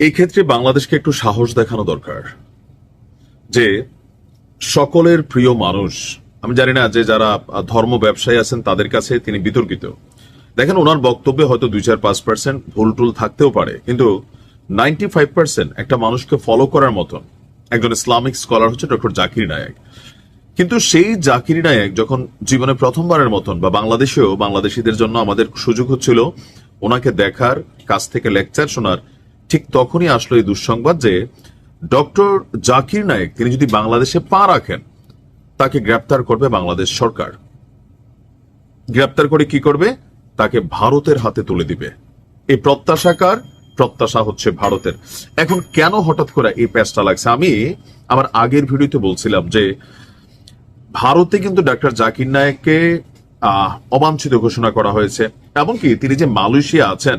এই ক্ষেত্রে বাংলাদেশকে একটু সাহস দেখানো দরকার যে সকলের প্রিয় মানুষ, আমি জানি না যে যারা ধর্ম ব্যবসায়ী আছেন তাদের কাছে তিনি বিতর্কিত। দেখেন ওনার বক্তব্যে হয়তো দুই চার পাঁচ পার্সেন্ট ভুল টুল থাকতেও পারে, কিন্তু নাইনটি ফাইভ পার্সেন্ট একটা মানুষকে ফলো করার মতন একজন ইসলামিক স্কলার হচ্ছে ডক্টর জাকির নায়ক। কিন্তু সেই জাকির নায়ক যখন জীবনে প্রথমবারের মতন বা বাংলাদেশেও বাংলাদেশিদের জন্য আমাদের সুযোগ হচ্ছিল ওনাকে দেখার, কাছ থেকে লেকচার শোনার ঠিক তখনই আসলো এই দুঃসংবাদ যে ডক্টর জাকির নায়ক, তিনি যদি বাংলাদেশে পা রাখেন, তাকে গ্রেপ্তার করবে বাংলাদেশ সরকার। গ্রেপ্তার করে কি করবে? তাকে ভারতের হাতে তুলে দিবে। এই প্রত্যাশাকার প্রত্যাশা হচ্ছে ভারতের। এখন কেন হঠাৎ করে এই প্যাচটা লাগছে? আমি আমার আগের ভিডিওতে বলছিলাম যে ভারতে কিন্তু ডাক্তার জাকির নায়েককে অবাঞ্ছিত ঘোষণা করা হয়েছে। এমনকি তিনি যে মালয়েশিয়া আছেন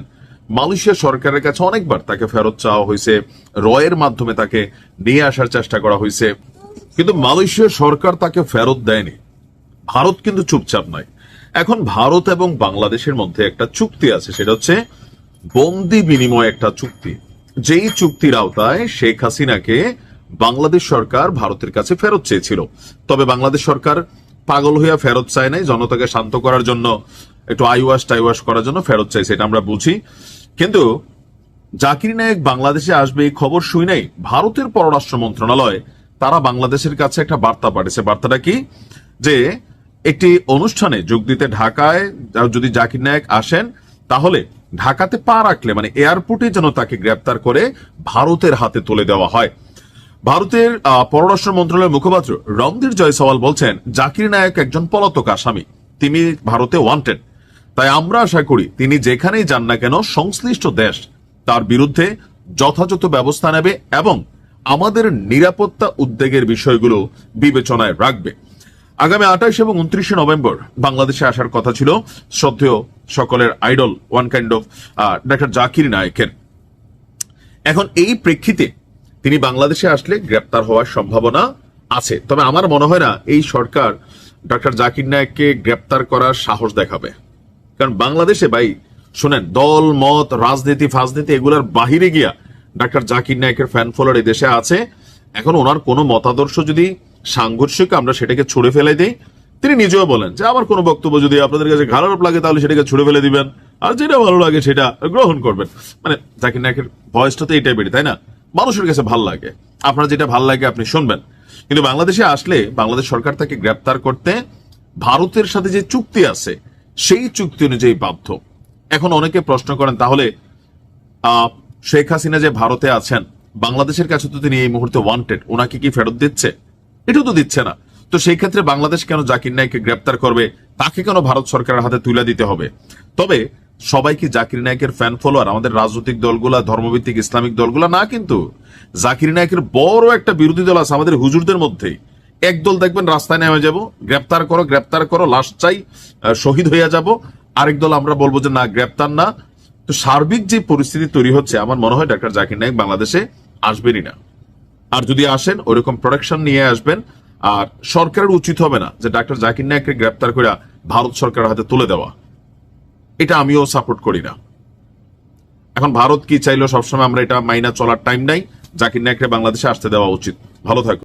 মালয়েশিয়া সরকারের কাছে অনেকবার তাকে ফেরত চাওয়া হয়েছে। রয়ের মাধ্যমে তাকে নিয়ে আসার চেষ্টা করা হয়েছে। কিন্তু মালয়েশিয়া সরকার তাকে ফেরত দেয়নি। ভারত কিন্তু চুপচাপ নয়। এখন ভারত এবং বাংলাদেশের মধ্যে একটা চুক্তি আছে, সেটা হচ্ছে বন্দি বিনিময় একটা চুক্তি। যেই চুক্তির আওতায় শেখ হাসিনাকে বাংলাদেশ সরকার ভারতের কাছে ফেরত চেয়েছিল। তবে বাংলাদেশ সরকার পাগল হইয়া ফেরত চায় নাই জনতাকে শান্ত করার জন্য। একটু আইওয়াস টাইওয়াস করার জন্য ফেরত চাইছে এটা আমরা বুঝি। কিন্তু জাকির নায়েক বাংলাদেশে আসবে এই খবর শুই নাই। ভারতের পররাষ্ট্র মন্ত্রণালয়, তারা বাংলাদেশের কাছে একটা বার্তা পাঠিয়েছে। বার্তাটা কি? যে একটি অনুষ্ঠানে যোগ দিতে ঢাকায় যদি জাকির নায়েক আসেন, তাহলে ঢাকাতে পা রাখলে মানে এয়ারপোর্টে যেন তাকে গ্রেপ্তার করে ভারতের হাতে তুলে দেওয়া হয়। ভারতের পররাষ্ট্র মন্ত্রণালয়ের মুখপাত্র রণধীর জয়সওয়াল বলছেন, জাকির নায়ক একজন পলাতক আসামি। তিনি ভারতে ওয়ান্টেড তাই আমরা আশা করি তিনি যেখানেই যান না কেন সংশ্লিষ্ট দেশ তার বিরুদ্ধে যথাযথ ব্যবস্থা নেবে এবং আমাদের নিরাপত্তা উদ্বেগের বিষয়গুলো বিবেচনায় রাখবে। আগামী আঠাশ এবং উনত্রিশে নভেম্বর বাংলাদেশে আসার কথা ছিল শ্রদ্ধেয় সকলের idol one kind of doctor Zakir নায়কের। এখন এই প্রেক্ষিতে তিনি বাংলাদেশে আসলে গ্রেপ্তার হওয়ার সম্ভাবনা আছে। তবে আমার মনে হয় না এই সরকার ডক্টর জাকির নায়ককে গ্রেপ্তার করার সাহস দেখাবে। কারণ বাংলাদেশে ভাই, শোনেন, দল, মত, রাজনীতি, ফাজনীতি এগুলার বাহিরে গিয়া ডাক্তার জাকির নায়কের ফ্যান ফলোয়ার এই দেশে আছে। এখন ওনার কোনো মতাদর্শ যদি সাংঘর্ষিক আমরা সেটাকে ছুড়ে ফেলে দিই, তিনি নিজেও বলেন যে আমার কোনো বক্তব্য যদি আপনাদের কাছে খারাপ লাগে তাহলে সেটাকে ছুড়ে ফেলে দিবেন, আর যেটা ভালো লাগে সেটা গ্রহণ করবেন। মানে জাকির নায়কের ভয়েসটা তো এই টাইপেরই তাই না? মানুষের কাছে ভালো লাগে, আপনার যেটা ভালো লাগে আপনি শুনবেন। কিন্তু বাংলাদেশে আসলে বাংলাদেশ সরকার তাকে গ্রেপ্তার করতে ভারতের সাথে যে চুক্তি আছে সেই চুক্তি অনুযায়ী বাধ্য। এখন অনেকে প্রশ্ন করেন, তাহলে শেখ হাসিনা যে ভারতে আছেন, বাংলাদেশের কাছে তো তিনি এই মুহূর্তে ওয়ান্টেড ওনাকে কি ফেরত দিচ্ছে? এটাও তো দিচ্ছে না। তো সেই ক্ষেত্রে বাংলাদেশ কেন জাকির নায়ককে গ্রেপ্তার করবে? তাকে কেন ভারত সরকারের হাতে তুলে দিতে হবে? তবে, সবাই কি জাকির নায়কের ফ্যান ফলোয়ার আমাদের রাজনৈতিক দলগুলা, ধর্মভিত্তিক ইসলামিক দলগুলা না কিন্তু? জাকির নায়কের বড় একটা বিরোধী দল আছে আমাদের হুজুরদের মধ্যেই। একদল দেখবেন রাস্তায় নেমে যাব। গ্রেপ্তার করো গ্রেপ্তার করো, লাশ চাই শহীদ হইয়া যাব। আরেক দল আমরা বলব যে, না, গ্রেপ্তার না। তো সার্বিক যে পরিস্থিতি তৈরি হচ্ছে, আমার মনে হয় ডাক্তার জাকির নায়ক বাংলাদেশে আসবেনই না। আর যদি আসেন ওইরকম প্রোডাকশন নিয়ে আসবেন, আর সরকারের উচিত হবে না যে, ডাক্তার জাকির নায়ককে গ্রেপ্তার করে ভারত সরকারের হাতে তুলে দেওয়া। এটা আমিও সাপোর্ট করি না। এখন ভারত কি চাইলো, সবসময় আমরা এটা মাইনা চলার টাইম নাই। জাকির নায়ককে বাংলাদেশে আসতে দেওয়া উচিত। ভালো থাকুন।